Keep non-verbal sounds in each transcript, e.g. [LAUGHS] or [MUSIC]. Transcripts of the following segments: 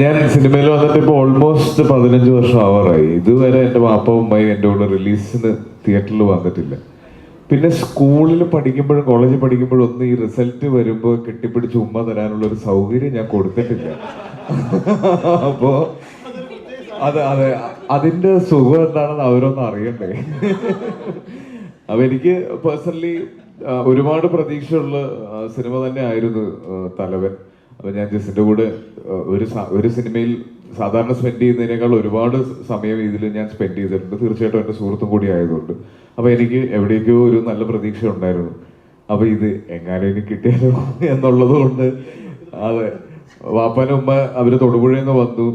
ഞാൻ സിനിമയിൽ വന്നിട്ട് ഇപ്പോൾ ഓൾമോസ്റ്റ് പതിനഞ്ച് വർഷം ആവാറായി. ഇതുവരെ എന്റെ വാപ്പവും ഉമ്മയും എന്റെ കൂടെ റിലീസിന് തിയേറ്ററിൽ വന്നിട്ടില്ല. പിന്നെ സ്കൂളിൽ പഠിക്കുമ്പോഴും കോളേജിൽ പഠിക്കുമ്പോഴും ഒന്നും ഈ റിസൾട്ട് വരുമ്പോൾ കെട്ടിപ്പിടിച്ച് ഉമ്മ തരാനുള്ള ഒരു സൗകര്യം ഞാൻ കൊടുത്തിട്ടില്ല. അപ്പോ അതെ അതെ അതിന്റെ സുഖം എന്താണെന്ന് അവരൊന്നും അറിയണ്ടേ. അപ്പൊ എനിക്ക് പേഴ്സണലി ഒരുപാട് പ്രതീക്ഷയുള്ള സിനിമ തന്നെ ആയിരുന്നു തലവൻ. അപ്പൊ ഞാൻ ജസിന്റെ കൂടെ ഒരു ഒരു സിനിമയിൽ സാധാരണ സ്പെൻഡ് ചെയ്യുന്നതിനേക്കാൾ ഒരുപാട് സമയം ഇതിൽ ഞാൻ സ്പെൻഡ് ചെയ്തിട്ടുണ്ട്. തീർച്ചയായിട്ടും എന്റെ സുഹൃത്തും കൂടി ആയതുകൊണ്ട്. അപ്പൊ എനിക്ക് എവിടേക്കോ ഒരു നല്ല പ്രതീക്ഷ ഉണ്ടായിരുന്നു. അപ്പൊ ഇത് എങ്ങാനും എനിക്ക് കിട്ടിയാലോ എന്നുള്ളത് കൊണ്ട് അതെ. വാപ്പനും ഉമ്മ അവർ തൊടുപുഴയിൽ നിന്ന് വന്നു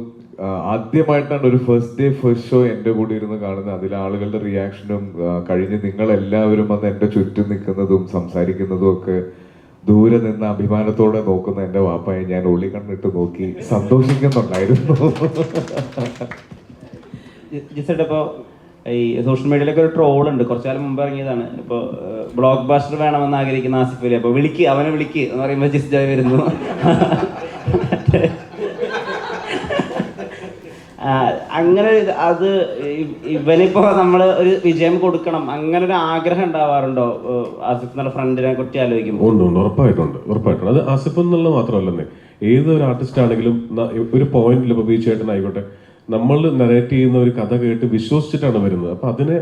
ആദ്യമായിട്ടാണ് ഒരു ഫസ്റ്റ് ഡേ ഫസ്റ്റ് ഷോ എന്റെ കൂടെ ഇരുന്ന് കാണുന്നത്. അതിലെ ആളുകളുടെ റിയാക്ഷനും കഴിഞ്ഞ് നിങ്ങൾ എല്ലാവരും വന്ന് എന്റെ ചുറ്റും നിൽക്കുന്നതും സംസാരിക്കുന്നതും ഒക്കെ ദൂരെ നിന്ന് അഭിമാനത്തോടെ നോക്കുന്ന എന്റെ വാപ്പയെ ഞാൻ ഉള്ളി കണ്ണിട്ട് നോക്കി സന്തോഷിക്കുന്നുണ്ടായിരുന്നു. ഈ സോഷ്യൽ മീഡിയയിലൊക്കെ ഒരു ട്രോൾ ഉണ്ട്. കുറച്ചു കാലം മുമ്പ് ഇറങ്ങിയതാണ്. ഇപ്പോൾ ബ്ലോക്ക് ബാസ്റ്റർ വേണമെന്ന് ആഗ്രഹിക്കുന്ന ആസിഫ് അലി. അപ്പോൾ വിളിക്ക് അവനെ വിളിക്ക് എന്ന് പറയുമ്പോൾ ജിസ് ജോയ് വരുന്നു ആ, അങ്ങനെ അത് ഇവനിപ്പോ നമ്മൾ ഒരു വിജയം കൊടുക്കണം അങ്ങനെ ഒരു ആഗ്രഹം ഉണ്ടാവാറുണ്ടോ? ആസിഫ് എന്നുള്ള ഫ്രണ്ടിനെ കുറിച്ച് ആലോചിക്കുമ്പോൾ ഉണ്ട് ഉണ്ട്. ഉറപ്പായിട്ടുണ്ട് ഉറപ്പായിട്ടുണ്ട് അത് ആസിഫ് എന്നുള്ള മാത്രമല്ലെന്നേ ഏതൊരു ആർട്ടിസ്റ്റ് ആണെങ്കിലും ഒരു പോയിന്റിൽ ഇപ്പോൾ ബീച്ച് ചേട്ടനായിക്കോട്ടെ നമ്മൾ നരേറ്റ് ചെയ്യുന്ന ഒരു കഥ കേട്ട് വിശ്വസിച്ചിട്ടാണ് വരുന്നത്. അപ്പൊ അതിനെ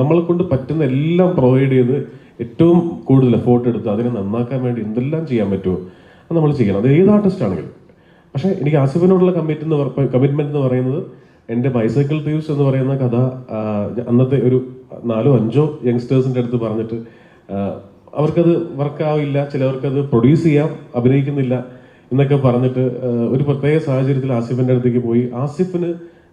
നമ്മളെ കൊണ്ട് പറ്റുന്ന എല്ലാം പ്രൊവൈഡ് ചെയ്ത് ഏറ്റവും കൂടുതൽ എഫോർട്ട് എടുത്ത് അതിനെ നന്നാക്കാൻ വേണ്ടി എന്തെല്ലാം ചെയ്യാൻ പറ്റുമോ അത് നമ്മൾ ചെയ്യണം. അത് ഏത് ആർട്ടിസ്റ്റ് ആണെങ്കിലും. പക്ഷേ എനിക്ക് ആസിഫിനോടുള്ള കമ്മിറ്റ് എന്ന് കമ്മിറ്റ്മെന്റ് എന്ന് പറയുന്നത് എന്റെ ബൈസൈക്കിൾ തീവ്സ് എന്ന് പറയുന്ന കഥ അന്നത്തെ ഒരു നാലോ അഞ്ചോ യങ്സ്റ്റേഴ്സിന്റെ അടുത്ത് പറഞ്ഞിട്ട് അവർക്കത് വർക്കാവില്ല ചിലവർക്കത് പ്രൊഡ്യൂസ് ചെയ്യാം അഭിനയിക്കുന്നില്ല എന്നൊക്കെ പറഞ്ഞിട്ട് ഒരു പ്രത്യേക സാഹചര്യത്തിൽ ആസിഫിന്റെ അടുത്തേക്ക് പോയി. ആസിഫിന്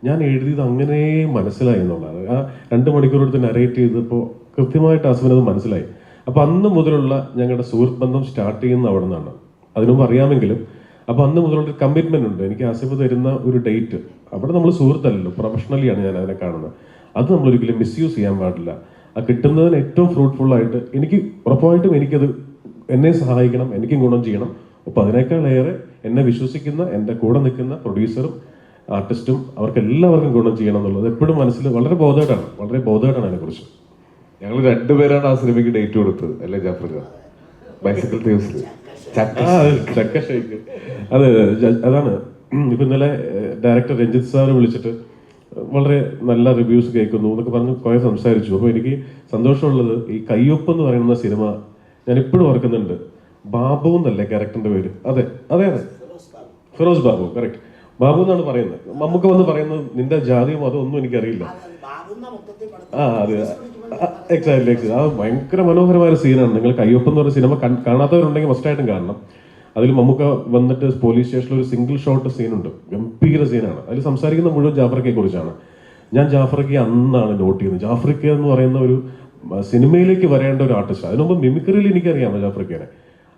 ഞാൻ എഴുതിയത് അങ്ങനെ മനസ്സിലായി എന്നുള്ളതാണ്. ആ രണ്ട് മണിക്കൂർ എടുത്ത് നരേറ്റ് ചെയ്തപ്പോൾ കൃത്യമായിട്ട് ആസിഫിന് അത് മനസ്സിലായി. അപ്പോൾ അന്ന് മുതലുള്ള ഞങ്ങളുടെ സുഹൃത്ത് ബന്ധം സ്റ്റാർട്ട് ചെയ്യുന്ന അവിടെ നിന്നാണ് അതിനുമുമ്പ് അറിയാമെങ്കിലും അപ്പൊ അന്ന് മുതലുള്ള കമ്മിറ്റ്മെന്റ് ഉണ്ട്. എനിക്ക് ആസിഫ് തരുന്ന ഒരു ഡേറ്റ് അവിടെ നമ്മൾ സുഹൃത്തല്ലല്ലോ. പ്രൊഫഷണലിയാണ് ഞാൻ അതിനെ കാണുന്നത്. അത് നമ്മൾ ഒരിക്കലും മിസ്യൂസ് ചെയ്യാൻ പാടില്ല. ആ കിട്ടുന്നതിന് ഏറ്റവും ഫ്രൂട്ട്ഫുൾ ആയിട്ട് എനിക്ക് ഉറപ്പായിട്ടും എനിക്കത് എന്നെ സഹായിക്കണം എനിക്കും ഗുണം ചെയ്യണം. അപ്പോൾ അതിനേക്കാൾ ഏറെ എന്നെ വിശ്വസിക്കുന്ന എന്റെ കൂടെ നിൽക്കുന്ന പ്രൊഡ്യൂസറും ആർട്ടിസ്റ്റും അവർക്ക് എല്ലാവർക്കും ഗുണം ചെയ്യണം എന്നുള്ളത് എപ്പോഴും മനസ്സിൽ വളരെ ബോധമായിട്ടാണ് വളരെ ബോധമായിട്ടാണ് അതിനെക്കുറിച്ച്. ഞങ്ങൾ രണ്ടുപേരാണ് ആ സിനിമയ്ക്ക് ഡേറ്റ് കൊടുത്തത്. അല്ലേ ജാഫർ ബൈസിക്കിൾ ആ, ചക്ക ഷേക്ക്. അതെ അതാണ്. ഇപ്പൊ ഇന്നലെ ഡയറക്ടർ രഞ്ജിത്ത് സാർ വിളിച്ചിട്ട് വളരെ നല്ല റിവ്യൂസ് കേൾക്കുന്നു എന്നൊക്കെ പറഞ്ഞ് കുറെ സംസാരിച്ചു. അപ്പോൾ എനിക്ക് സന്തോഷമുള്ളത് ഈ കയ്യൊപ്പ് എന്ന് പറയുന്ന സിനിമ ഞാൻ ഇപ്പോഴും ഓർക്കുന്നുണ്ട്. ബാബു എന്നല്ലേ ക്യാരക്ടറിന്റെ പേര്? അതെ അതെ അതെ. ഫിറോസ് ബാബു കറക്റ്റ് ബാബു എന്നാണ് പറയുന്നത്. നമുക്ക് വന്ന് പറയുന്നത് നിന്റെ ജാതിയും അതൊന്നും ഒന്നും എനിക്കറിയില്ല. ആ അതെ. എക്സാക്ട്ലി എക്സാക്ട് ആ ഭയങ്കര മനോഹരമായ സീനാണ് നിങ്ങൾ കയ്യൊപ്പം എന്ന് പറഞ്ഞ സിനിമ കാണാത്തവരുണ്ടെങ്കിൽ മസ്റ്റായിട്ടും കാണണം. അതിൽ മമ്മൂക്ക വന്നിട്ട് പോലീസ് സ്റ്റേഷനിൽ ഒരു സിംഗിൾ ഷോട്ട് സീനുണ്ട് ഗംഭീര സീനാണ് അതിൽ സംസാരിക്കുന്ന മുഴുവൻ ജാഫർക്കയെ കുറിച്ചാണ്. ഞാൻ ജാഫർക്കെ അന്നാണ് നോട്ട് ചെയ്യുന്നത്. ജാഫ്രിക്ക എന്ന് പറയുന്ന ഒരു സിനിമയിലേക്ക് വരേണ്ട ഒരു ആർട്ടിസ്റ്റ് അതിനു മുമ്പ് മിമിക്രിയിൽ എനിക്കറിയാം ജാഫർക്കേനെ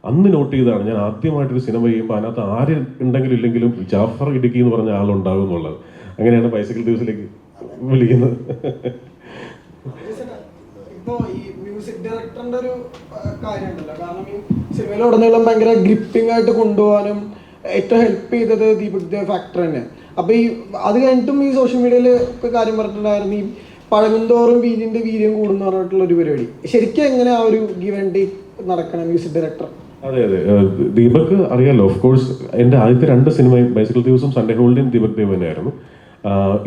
അന്ന് നോട്ട് ചെയ്തതാണ് ഞാൻ ആദ്യമായിട്ടൊരു സിനിമ ചെയ്യുമ്പോൾ അതിനകത്ത് ആര് ഉണ്ടെങ്കിലും ഇല്ലെങ്കിലും ജാഫർ ഇടുക്കി എന്ന് പറഞ്ഞ ആളുണ്ടാകും എന്നുള്ളത്. അങ്ങനെയാണ് ബൈസിക്കിൾ ദിവസത്തിലേക്ക് വിളിക്കുന്നത്. ഇപ്പോ ഈ മ്യൂസിക് ഡയറക്ടറിന്റെ ഒരു കാര്യമുണ്ടല്ലോ. കാരണം ഈ സിനിമയിലുടനീളം ഭയങ്കര ഗ്രിപ്പിംഗ് ആയിട്ട് കൊണ്ടുപോകാനും ഏറ്റവും ഹെൽപ്പ് ചെയ്തത് ദീപക് ദേവ് ഫാക്ടർ തന്നെ. അപ്പൊ ഈ അത് കഴിഞ്ഞിട്ടും ഈ സോഷ്യൽ മീഡിയയിൽ ഒക്കെ കാര്യം പറഞ്ഞിട്ടുണ്ടായിരുന്നു. ഈ പഴകുന്തോറും വീര്യന്റെ വീര്യം കൂടുന്നു പറഞ്ഞിട്ടുള്ള ഒരു പരിപാടി. ശരിക്കും എങ്ങനെ ആ ഒരു ഗിവ് ആൻഡ് ടേക്ക് നടക്കണം മ്യൂസിക് ഡയറക്ടർ അതെ അതെ. ദീപക് അറിയാലോ ഓഫ് കോഴ്സ് എന്റെ ആദ്യത്തെ രണ്ട് സിനിമയും ബൈസിക്കൽ ദിവസം സൺഡേ ഹോൾഡേയും ദീപക് ദേവ് തന്നെയായിരുന്നു.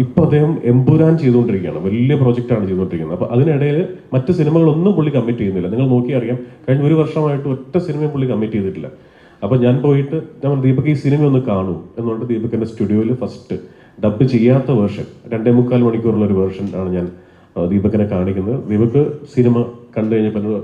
ഇപ്പൊ അദ്ദേഹം എമ്പുരാൻ ചെയ്തുകൊണ്ടിരിക്കുകയാണ്. വലിയ പ്രോജക്റ്റാണ് ചെയ്തുകൊണ്ടിരിക്കുന്നത്. അപ്പൊ അതിനിടയിൽ മറ്റ് സിനിമകളൊന്നും പുള്ളി കമ്മിറ്റ് ചെയ്യുന്നില്ല. നിങ്ങൾ നോക്കി അറിയാം കഴിഞ്ഞ ഒരു വർഷമായിട്ട് ഒറ്റ സിനിമയും പുള്ളി കമ്മിറ്റ് ചെയ്തിട്ടില്ല. അപ്പൊ ഞാൻ പോയിട്ട് ഞാൻ ദീപക് ഈ സിനിമ ഒന്ന് കാണൂ എന്നുകൊണ്ട് ദീപകിന്റെ സ്റ്റുഡിയോയിൽ ഫസ്റ്റ് ഡബ് ചെയ്യാത്ത വേർഷൻ രണ്ടേ മുക്കാൽ മണിക്കൂറുള്ള ഒരു വേർഷൻ ആണ് ഞാൻ ദീപകിനെ കാണിക്കുന്നത്. ദീപക് സിനിമ കണ്ടു കഴിഞ്ഞപ്പോൾ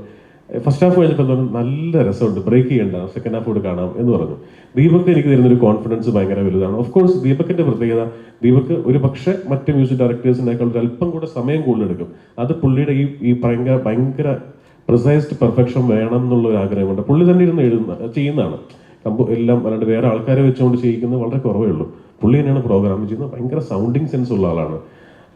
ഫസ്റ്റ് ഹാഫ് കഴിഞ്ഞപ്പോൾ നല്ല രസമുണ്ട്. ബ്രേക്ക് ചെയ്യണ്ട. സെക്കൻഡ് ഹാഫ് കൂടെ കാണാം എന്ന് പറഞ്ഞു. ദീപക് എനിക്ക് തരുന്നൊരു കോൺഫിഡൻസ് ഭയങ്കര വലുതാണ്. ഓഫ് കോഴ്സ് ദീപക്കിന്റെ പ്രത്യേകത ദീപക് ഒരു പക്ഷേ മറ്റ് മ്യൂസിക് ഡയറക്ടേഴ്സിനേക്കാൾ അല്പം കൂടെ സമയം കൂടുതലെടുക്കും അത് പുള്ളിയുടെ ഈ ഈ ഭയങ്കര ഭയങ്കര പ്രിസൈസ്ഡ് പെർഫെക്ഷൻ വേണം എന്നുള്ള ഒരു ആഗ്രഹമുണ്ട്. പുള്ളി തന്നെ ഇരുന്ന് എഴുതുന്ന ചെയ്യുന്നതാണ്. കമ്പോ എല്ലാം അല്ലാണ്ട് വേറെ ആൾക്കാരെ വെച്ചുകൊണ്ട് ചെയ്യിക്കുന്നത് വളരെ കുറവേ ഉള്ളൂ. പുള്ളി തന്നെയാണ് പ്രോഗ്രാം ചെയ്യുന്നത്. ഭയങ്കര സൗണ്ടിങ് സെൻസ് ഉള്ള ആളാണ്.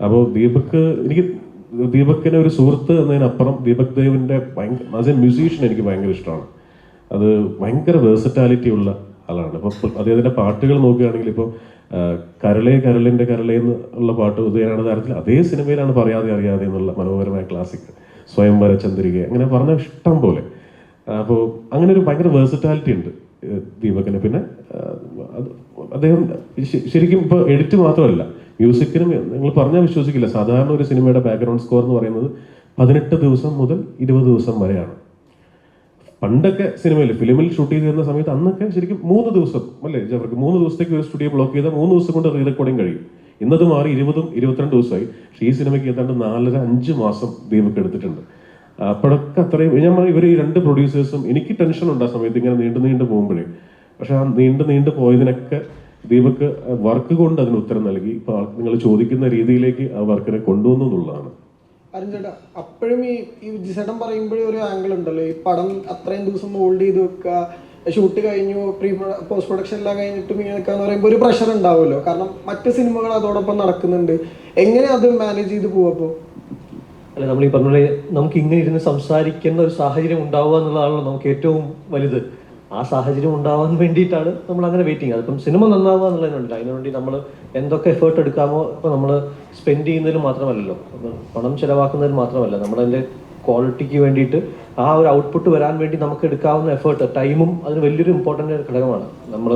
അപ്പോൾ ദീപക് എനിക്ക് ദീപക്കിനെ ഒരു സുഹൃത്ത് എന്നതിനപ്പുറം ദീപക് ദേവിന്റെ ഭയങ്കര ആസ് എ മ്യൂസീഷ്യൻ എനിക്ക് ഭയങ്കര ഇഷ്ടമാണ്. അത് ഭയങ്കര വേഴ്സറ്റാലിറ്റി ഉള്ള ആളാണ്. ഇപ്പോൾ അദ്ദേഹത്തിന്റെ പാട്ടുകൾ നോക്കുകയാണെങ്കിൽ ഇപ്പോൾ കരളേ കരളിന്റെ കരളേ എന്ന് ഉള്ള പാട്ട് ഉദയനാണ് താരത്തിൽ. അതേ സിനിമയിലാണ് പറയാതെ അറിയാതെ എന്നുള്ള മനോഹരമായ ക്ലാസിക് സ്വയംവര ചന്ദ്രിക അങ്ങനെ പറഞ്ഞ ഇഷ്ടം പോലെ. അപ്പോൾ അങ്ങനെ ഒരു ഭയങ്കര വേഴ്സറ്റാലിറ്റി ഉണ്ട് ദീപകിന്. പിന്നെ അദ്ദേഹം ശരിക്കും ഇപ്പോൾ എഡിറ്റ് മാത്രമല്ല മ്യൂസിക്കിനും നിങ്ങൾ പറഞ്ഞാൽ വിശ്വസിക്കില്ല. സാധാരണ ഒരു സിനിമയുടെ ബാക്ക്ഗ്രൗണ്ട് സ്കോർ എന്ന് പറയുന്നത് പതിനെട്ട് ദിവസം മുതൽ ഇരുപത് ദിവസം വരെയാണ്. പണ്ടൊക്കെ സിനിമയിൽ ഫിലിമിൽ ഷൂട്ട് ചെയ്തിരുന്ന സമയത്ത് അന്നൊക്കെ ശരിക്കും മൂന്ന് ദിവസം അല്ലേ ജവർക്ക് മൂന്ന് ദിവസത്തേക്ക് ഒരു സ്റ്റുഡിയോ ബ്ലോക്ക് ചെയ്താൽ മൂന്ന് ദിവസം കൊണ്ട് റീ റെക്കോർഡിങ് കഴിയും. ഇന്നത് മാറി ഇരുപതും ഇരുപത്തിരണ്ട് ദിവസമായി. പക്ഷേ ഈ സിനിമയ്ക്ക് ഏതാണ്ട് നാലര അഞ്ച് മാസം ദീപക്ക് എടുത്തിട്ടുണ്ട്. അപ്പോഴൊക്കെ അത്രയും ഞാൻ പറഞ്ഞു, ഇവർ ഈ രണ്ട് പ്രൊഡ്യൂസേഴ്സും എനിക്ക് ടെൻഷൻ ഉണ്ട് ആ സമയത്ത് ഇങ്ങനെ നീണ്ടു നീണ്ടു പോകുമ്പോഴേ. പക്ഷെ ആ നീണ്ടു നീണ്ടു പോയതിനൊക്കെ ദീപക്ക് വർക്ക് കൊണ്ട് അതിന് ഉത്തരം നൽകി. ഇപ്പൊ നിങ്ങൾ ചോദിക്കുന്ന രീതിയിലേക്ക് ആ വർക്കിനെ കൊണ്ടുവന്നു എന്നുള്ളതാണ്. അപ്പോഴും ഈ ഈ ജിസേട്ടൻ പറയുമ്പോഴും ഒരു ആംഗിൾ ഉണ്ടല്ലോ. ഈ പടം അത്രയും ദിവസം ഹോൾഡ് ചെയ്ത് വെക്കുക ഷൂട്ട് കഴിഞ്ഞു പ്രീ പോസ്റ്റ് പ്രൊഡക്ഷൻ എല്ലാം കഴിഞ്ഞിട്ടും ഇങ്ങനെ നിൽക്കുക എന്ന് പറയുമ്പോൾ ഒരു പ്രഷർ ഉണ്ടാവുമല്ലോ. കാരണം മറ്റ് സിനിമകൾ അതോടൊപ്പം നടക്കുന്നുണ്ട്. എങ്ങനെ അത് മാനേജ് ചെയ്ത് പോവപ്പോൾ അല്ല നമ്മൾ ഈ പറഞ്ഞ നമുക്ക് ഇങ്ങനെ ഇരുന്ന് സംസാരിക്കുന്ന ഒരു സാഹചര്യം ഉണ്ടാവുക എന്നുള്ളതാണല്ലോ നമുക്ക് ഏറ്റവും വലുത്. ആ സാഹചര്യം ഉണ്ടാവാൻ വേണ്ടിയിട്ടാണ് നമ്മൾ അങ്ങനെ വെയിറ്റിംഗ് അതിപ്പം സിനിമ നന്നാവുക എന്നുള്ളതിനുണ്ട്. അതിനുവേണ്ടി നമ്മൾ എന്തൊക്കെ എഫേർട്ട് എടുക്കാമോ ഇപ്പോൾ നമ്മൾ സ്പെൻഡ് ചെയ്യുന്നതിൽ മാത്രമല്ലല്ലോ. പണം ചിലവാക്കുന്നതിൽ മാത്രമല്ല. നമ്മളതിന്റെ ക്വാളിറ്റിക്ക് വേണ്ടിയിട്ട് ആ ഒരു ഔട്ട്പുട്ട് വരാൻ വേണ്ടി നമുക്ക് എടുക്കാവുന്ന എഫേർട്ട് ടൈമും അതിന് വലിയൊരു ഇമ്പോർട്ടന്റ് ഘടകമാണ്. നമ്മൾ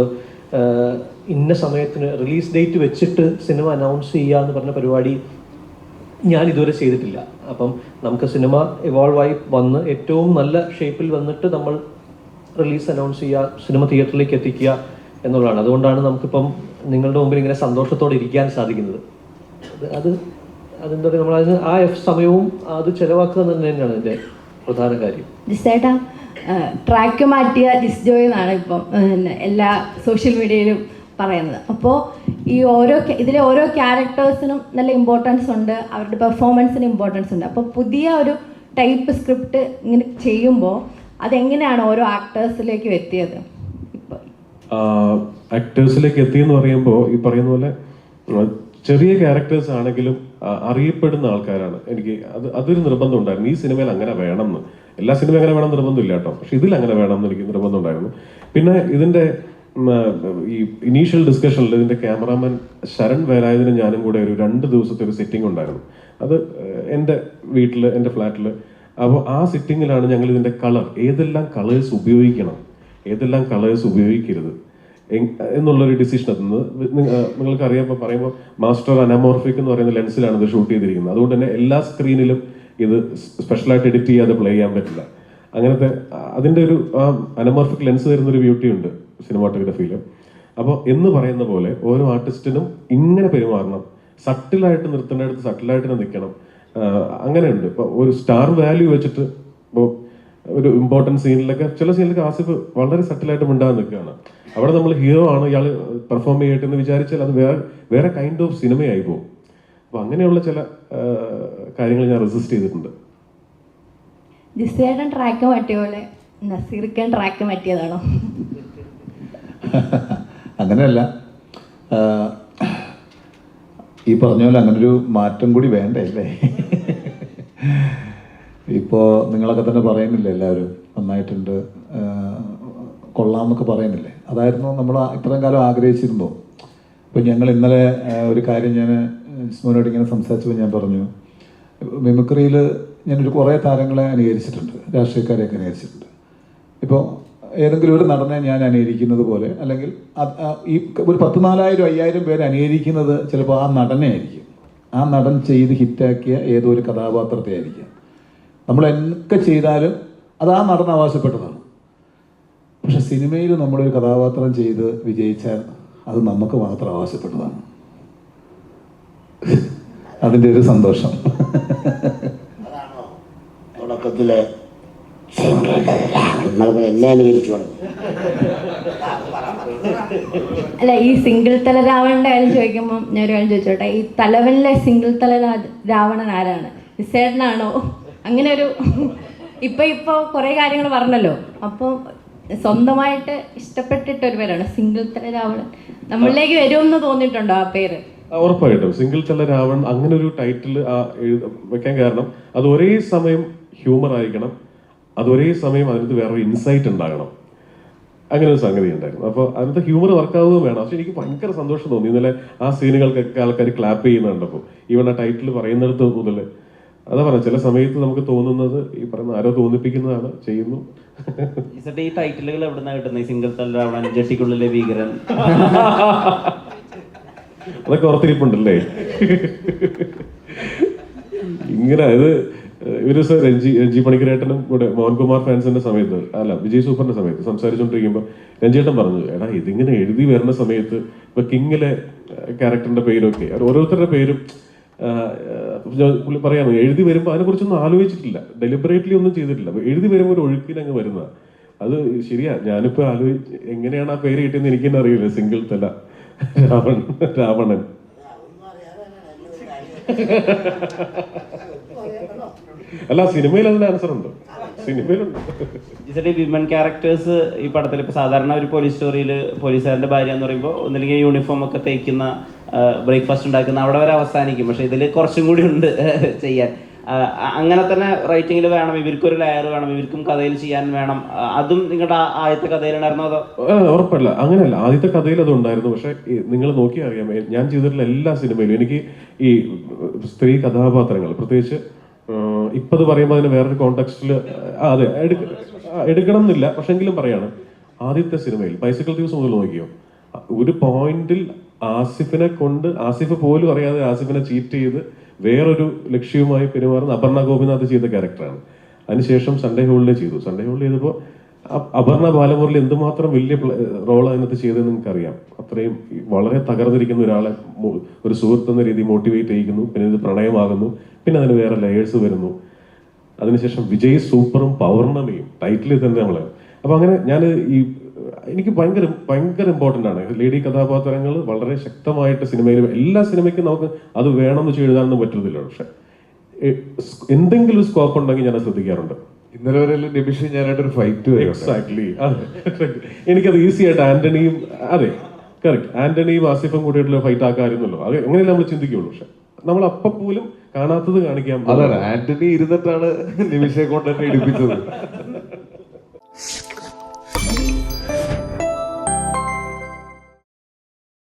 ഇന്ന സമയത്തിന് റിലീസ് ഡേറ്റ് വെച്ചിട്ട് സിനിമ അനൗൺസ് ചെയ്യുക എന്ന് പറഞ്ഞ പരിപാടി ഞാൻ ഇതുവരെ ചെയ്തിട്ടില്ല. അപ്പം നമുക്ക് സിനിമ ഇവോൾവ് ആയി വന്ന് ഏറ്റവും നല്ല ഷേപ്പിൽ വന്നിട്ട് നമ്മൾ റിലീസ് അനൗൺസ് ചെയ്യുക സിനിമ തിയേറ്ററിലേക്ക് എത്തിക്കുക എന്നുള്ളതാണ്. അതുകൊണ്ടാണ് നമുക്കിപ്പം നിങ്ങളുടെ മുമ്പിൽ ഇങ്ങനെ സന്തോഷത്തോടെ ഇരിക്കാൻ സാധിക്കുന്നത്. അത് അത് അതെന്താ പറയുക നമ്മൾ അതിന് ആ എഫ് സമയവും അത് ചെലവാക്കുക എന്ന് തന്നെയാണ് അതിന്റെ പ്രധാന കാര്യം. ജിസേട്ടാ ട്രാക്ക് മാറ്റിയ ജിസ് ജോയ് എന്നാണ് ഇപ്പം എല്ലാ സോഷ്യൽ മീഡിയയിലും പറയുന്നത്. അപ്പോൾ ഈ ഓരോ ഇതിലെ ഓരോ ക്യാരക്ടേഴ്സിനും നല്ല ഇമ്പോർട്ടൻസ് ഉണ്ട് അവരുടെ പെർഫോമൻസിന് ഇമ്പോർട്ടൻസ് ഉണ്ട്. അപ്പോൾ പുതിയ ഒരു ടൈപ്പ് സ്ക്രിപ്റ്റ് ഇങ്ങനെ ചെയ്യുമ്പോൾ അതെങ്ങനെയാണ് ഓരോ ആക്ടേഴ്സിലേക്ക് എത്തിയത്? ആക്ടേഴ്സിലേക്ക് എത്തിയെന്ന് പറയുമ്പോൾ ഈ പറയുന്ന പോലെ ചെറിയ ക്യാരക്ടേഴ്സ് ആണെങ്കിലും അറിയപ്പെടുന്ന ആൾക്കാരാണ്. എനിക്ക് അത് അതൊരു നിർബന്ധം ഉണ്ടായിരുന്നു. ഈ സിനിമയിൽ അങ്ങനെ വേണമെന്ന്. എല്ലാ സിനിമ അങ്ങനെ വേണം നിർബന്ധമില്ല കേട്ടോ. പക്ഷെ ഇതിൽ അങ്ങനെ വേണമെന്ന് എനിക്ക് നിർബന്ധം ഉണ്ടായിരുന്നു. പിന്നെ ഇതിന്റെ ഈ ഇനീഷ്യൽ ഡിസ്കഷനിൽ ഇതിന്റെ ക്യാമറാമാൻ ശരൺ വേലായതിന് ഞാനും കൂടെ ഒരു രണ്ട് ദിവസത്തെ ഒരു സെറ്റിംഗ് ഉണ്ടായിരുന്നു. അത് എന്റെ വീട്ടിൽ എന്റെ ഫ്ലാറ്റിൽ അപ്പോൾ ആ സിറ്റിങ്ങിലാണ് ഞങ്ങൾ ഇതിന്റെ കളർ ഏതെല്ലാം കളേഴ്സ് ഉപയോഗിക്കണം? ഏതെല്ലാം കളേഴ്സ് ഉപയോഗിക്കരുത്? എന്നുള്ളൊരു ഡിസിഷൻ എത്തുന്നത് നിങ്ങൾക്ക് അറിയാമ്പോൾ പറയുമ്പോൾ മാസ്റ്റർ അനമോർഫിക് എന്ന് പറയുന്ന ലെൻസിലാണ് ഇത് ഷൂട്ട് ചെയ്തിരിക്കുന്നത്. അതുകൊണ്ട് തന്നെ എല്ലാ സ്ക്രീനിലും ഇത് സ്പെഷ്യലായിട്ട് എഡിറ്റ് ചെയ്യാതെ പ്ലേ ചെയ്യാൻ പറ്റില്ല. അങ്ങനത്തെ അതിന്റെ ഒരു അനമോർഫിക് ലെൻസ് തരുന്ന ഒരു ബ്യൂട്ടി ഉണ്ട് സിനിമാറ്റോഗ്രഫിയിൽ അപ്പോൾ എന്ന് പറയുന്ന പോലെ ഓരോ ആർട്ടിസ്റ്റിനും ഇങ്ങനെ പെരുമാറണം. സട്ടിലായിട്ട് നിർത്തേണ്ടടുത്ത് സട്ടിലായിട്ട് നിൽക്കണം. അങ്ങനെയുണ്ട്. ഇപ്പൊ ഒരു സ്റ്റാർ വാല്യൂ വെച്ചിട്ട് ഇപ്പോൾ ഒരു ഇമ്പോർട്ടന്റ് സീനിലൊക്കെ ചില സീനിലൊക്കെ ആസിഫ് വളരെ സട്ടിലായിട്ട് മിണ്ടാൻ നിൽക്കുകയാണ്. അവിടെ നമ്മൾ ഹീറോ ആണ് ഇയാൾ പെർഫോം ചെയ്യട്ടെ എന്ന് വിചാരിച്ചാൽ അത് വേറെ വേറെ കൈൻഡ് ഓഫ് സിനിമയായി പോകും. അപ്പൊ അങ്ങനെയുള്ള ചില കാര്യങ്ങൾ ഞാൻ റെസിസ്റ്റ് ചെയ്തിട്ടുണ്ട്. ജിസേട്ടൻ ട്രാക്ക് മാറ്റിയ പോലെ നസീർക്കൻ ട്രാക്ക് മാറ്റിയതാണോ? [LAUGHS] അങ്ങനെയല്ല. ഈ പറഞ്ഞ പോലെ അങ്ങനൊരു മാറ്റം കൂടി വേണ്ടേ അല്ലേ? ഇപ്പോൾ നിങ്ങളൊക്കെ തന്നെ പറയുന്നില്ലേ എല്ലാവരും? നന്നായിട്ടുണ്ട് കൊള്ളാമെന്നൊക്കെ പറയുന്നില്ലേ? അതായിരുന്നു നമ്മൾ ഇത്രയും കാലം ആഗ്രഹിച്ചിരുന്നോ. ഇപ്പം ഞങ്ങൾ ഇന്നലെ ഒരു കാര്യം ഞാൻ ജിസ്മോനോട് ഇങ്ങനെ സംസാരിച്ചപ്പോൾ ഞാൻ പറഞ്ഞു മിമിക്രിയിൽ ഞാനൊരു കുറേ താരങ്ങളെ അനുകരിച്ചിട്ടുണ്ട് രാഷ്ട്രീയക്കാരെയൊക്കെ അനുകരിച്ചിട്ടുണ്ട്. ഇപ്പോൾ ഏതെങ്കിലും ഒരു നടനെ ഞാൻ അനുകരിക്കുന്നത് പോലെ അല്ലെങ്കിൽ ഈ ഒരു പത്ത് നാലായിരം അയ്യായിരം പേര് അനുകരിക്കുന്നത് ചിലപ്പോൾ ആ നടനെ ആയിരിക്കും. ആ നടൻ ചെയ്ത് ഹിറ്റാക്കിയ ഏതോ ഒരു കഥാപാത്രത്തെ ആയിരിക്കാം. നമ്മൾ എന്തൊക്കെ ചെയ്താലും അത് ആ നടൻ അവകാശപ്പെട്ടതാണ് പക്ഷെ സിനിമയിൽ നമ്മളൊരു കഥാപാത്രം ചെയ്ത് വിജയിച്ചാൽ അത് നമുക്ക് മാത്രം അവകാശപ്പെട്ടതാണ് അതിന്റെ ഒരു സന്തോഷം. തുടക്കത്തിലെ എന്നെ അനുകരിച്ചു തുടങ്ങി അല്ല ഈ സിംഗിൾ തല രാവണന്റെ കാര്യം ചോദിക്കുമ്പോൾ ഞാൻ ഒരു കാര്യം ചോദിച്ചോട്ടെ? ഈ തലവനിലെ സിംഗിൾ തല രാവണൻ ആരാണ്? നിസ്സേടനാണോ അങ്ങനെ ഒരു ഇപ്പൊ ഇപ്പൊ കുറെ കാര്യങ്ങൾ പറഞ്ഞല്ലോ. അപ്പോൾ സ്വന്തമായിട്ട് ഇഷ്ടപ്പെട്ടിട്ട് ഒരു പേരാണ് സിംഗിൾ തല രാവണൻ. നമ്മളിലേക്ക് വരുമെന്ന് തോന്നിയിട്ടുണ്ടോ ആ പേര്? ഉറപ്പായിട്ടും. സിംഗിൾ തല രാവൺ അങ്ങനെ ഒരു ടൈറ്റിൽ വെക്കാൻ കാരണം അത് ഒരേ സമയം ഹ്യൂമർ ആയിരിക്കണം. അത് ഒരേ സമയം അതിനകത്ത് വേറൊരു ഇൻസൈറ്റ് ഉണ്ടാകണം. അങ്ങനെ ഒരു സംഗതി ഉണ്ടായിരുന്നു. അപ്പോൾ അതിനകത്ത് ഹ്യൂമർ വർക്കാവുകയും വേണം. പക്ഷെ എനിക്ക് ഭയങ്കര സന്തോഷം തോന്നി. ഇന്നലെ ആ സീനുകൾക്കൊക്കെ ആൾക്കാർ ക്ലാപ്പ് ചെയ്യുന്നുണ്ടപ്പോൾ. ഈവൺ ആ ടൈറ്റിൽ പറയുന്നിടത്ത് മുതൽ. അതാ പറഞ്ഞ ചില സമയത്ത് നമുക്ക് തോന്നുന്നത് ഈ പറയുന്ന ആരോ തോന്നിപ്പിക്കുന്നതാണ് ചെയ്യുന്നു. ഈ ടൈറ്റിലുകൾ എവിടുന്നാ കിട്ടുന്നത് സിംഗിൾ തല്ലവണൻ അഞ്ചട്ടിക്കുള്ളിലെ ഭീകരൻ. അതൊക്കെ ഓർത്തിരിപ്പുണ്ടല്ലേ? ഇങ്ങനെ ഇത് ഒരു സർ രഞ്ജി രഞ്ജി പണിക്കരേട്ടനും കൂടെ മോഹൻകുമാർ ഫാൻസിന്റെ സമയത്ത് അല്ല വിജയ് സൂപ്പറിന്റെ സമയത്ത് സംസാരിച്ചുകൊണ്ടിരിക്കുമ്പോൾ രഞ്ജിയേട്ടൻ പറഞ്ഞു എടാ ഇതിങ്ങനെ എഴുതി വരുന്ന സമയത്ത് ഇപ്പൊ കിങ്ങിലെ ക്യാരക്ടറിന്റെ പേരൊക്കെ ഓരോരുത്തരുടെ പേരും പുള്ളി പറയാമോ എഴുതി വരുമ്പോൾ അതിനെക്കുറിച്ചൊന്നും ആലോചിച്ചിട്ടില്ല ഡെലിബറേറ്റ്ലി ഒന്നും ചെയ്തിട്ടില്ല എഴുതി വരുമ്പോൾ ഒരു ഒഴുക്കിനങ്ങ് വരുന്ന അത് ശരിയാ ഞാനിപ്പോ ആലോചിച്ച് എങ്ങനെയാണ് ആ പേര് കിട്ടിയെന്ന് എനിക്ക് തന്നെ അറിയില്ല സിംഗിൾ തല രാവണൻ. രാവണൻ അല്ല സിനിമയിൽ അതിന് ആൻസർ ഉണ്ട്. സിനിമയിലുണ്ട്. വിമൻ ക്യാരക്ടേഴ്സ് ഈ പടത്തിൽ ഇപ്പൊ സാധാരണ ഒരു പോലീസ് സ്റ്റോറിയിൽ പോലീസുകാരന്റെ ഭാര്യ എന്ന് പറയുമ്പോൾ ഒന്നില്ലെങ്കിൽ യൂണിഫോം ഒക്കെ തേക്കുന്ന ബ്രേക്ക്ഫാസ്റ്റ് ഉണ്ടാക്കുന്ന അവിടെ വരെ അവസാനിക്കും. പക്ഷെ ഇതിൽ കുറച്ചും കൂടി ഉണ്ട് ചെയ്യാൻ. അങ്ങനെ തന്നെ റൈറ്റിംഗിൽ വേണം ഇവർക്കൊരു ലെയർ വേണം ഇവർക്കും കഥയിൽ ചെയ്യാൻ വേണം. അതും നിങ്ങളുടെ ആദ്യത്തെ കഥയിലുണ്ടായിരുന്നോ അതോ? ഉറപ്പല്ല. അങ്ങനെയല്ല. ആദ്യത്തെ കഥയിൽ അത് ഉണ്ടായിരുന്നു. പക്ഷെ നിങ്ങൾ നോക്കിയാൽ അറിയാം ഞാൻ ചെയ്തിട്ടുള്ള എല്ലാ സിനിമയിലും എനിക്ക് ഈ സ്ത്രീ കഥാപാത്രങ്ങൾ പ്രത്യേകിച്ച് ആ, ഇപ്പൊ അത് പറയുമ്പോൾ അതിന് വേറൊരു കോണ്ടെക്സ്റ്റിൽ അതെ എടുക്കണം എന്നില്ല. പക്ഷെങ്കിലും പറയാണ് ആദ്യത്തെ സിനിമയിൽ ബൈസിക്കിൾ ദിവസം മുതൽ നോക്കിയോ ഒരു പോയിന്റിൽ ആസിഫിനെ കൊണ്ട് ആസിഫ് പോലും അറിയാതെ ആസിഫിനെ ചീറ്റ് ചെയ്ത് വേറൊരു ലക്ഷ്യവുമായി പെരുമാറുന്ന അപർണ ഗോപിനാഥ് ചെയ്ത ക്യാരക്ടറാണ്. അതിനുശേഷം സൺഡേ ഹോളിനെ ചെയ്തു. സൺഡേ ഹോളിൽ ചെയ്തപ്പോൾ അപർണ ബാലമുരളി എന്തുമാത്രം വലിയ റോൾ അതിനകത്ത് ചെയ്തതെന്ന് നിങ്ങൾക്കറിയാം. അത്രയും വളരെ തകർന്നിരിക്കുന്ന ഒരാളെ ഒരു സുഹൃത്ത് എന്ന രീതി മോട്ടിവേറ്റ് ചെയ്യിക്കുന്നു. പിന്നെ ഇത് പ്രണയമാകുന്നു. പിന്നെ അതിന് വേറെ ലെയേഴ്സ് വരുന്നു. അതിനുശേഷം വിജയ് സൂപ്പറും പൗർണമിയും ടൈറ്റിൽ തന്നെ നമ്മൾ അപ്പൊ അങ്ങനെ ഞാൻ ഈ എനിക്ക് ഭയങ്കര ഭയങ്കര ഇമ്പോർട്ടന്റ് ആണ്. ലേഡി കഥാപാത്രങ്ങൾ വളരെ ശക്തമായിട്ട് സിനിമയിൽ എല്ലാ സിനിമയ്ക്കും നമുക്ക് അത് വേണം എന്ന് വെച്ച് എഴുതാനൊന്നും പറ്റുന്നില്ല പക്ഷെ എന്തെങ്കിലും സ്കോപ്പ് ഉണ്ടെങ്കിൽ ഞാൻ ശ്രദ്ധിക്കാറുണ്ട്. ഇന്നലെ വരെ നിമിഷം ഞാനായിട്ടൊരു ഫൈറ്റ് എക്സാക്ട്ലി അതെ. എനിക്കത് ഈസി ആയിട്ട് ആന്റണിയും അതെ കറക്റ്റ് ആന്റണിയും ആസിഫും കൂടിയിട്ടുള്ള ഫൈറ്റ് ആക്കാമായിരുന്നല്ലോ അത് എങ്ങനെയല്ല നമ്മൾ ചിന്തിക്കുള്ളൂ. പക്ഷെ നമ്മൾ അപ്പം പോലും കാണാത്തത് കാണിക്കാൻ ആന്റണി ഇരുന്നിട്ടാണ് നിമിഷയെ കൊണ്ട് തന്നെ ഇടിപ്പിച്ചത് [LAUGHS]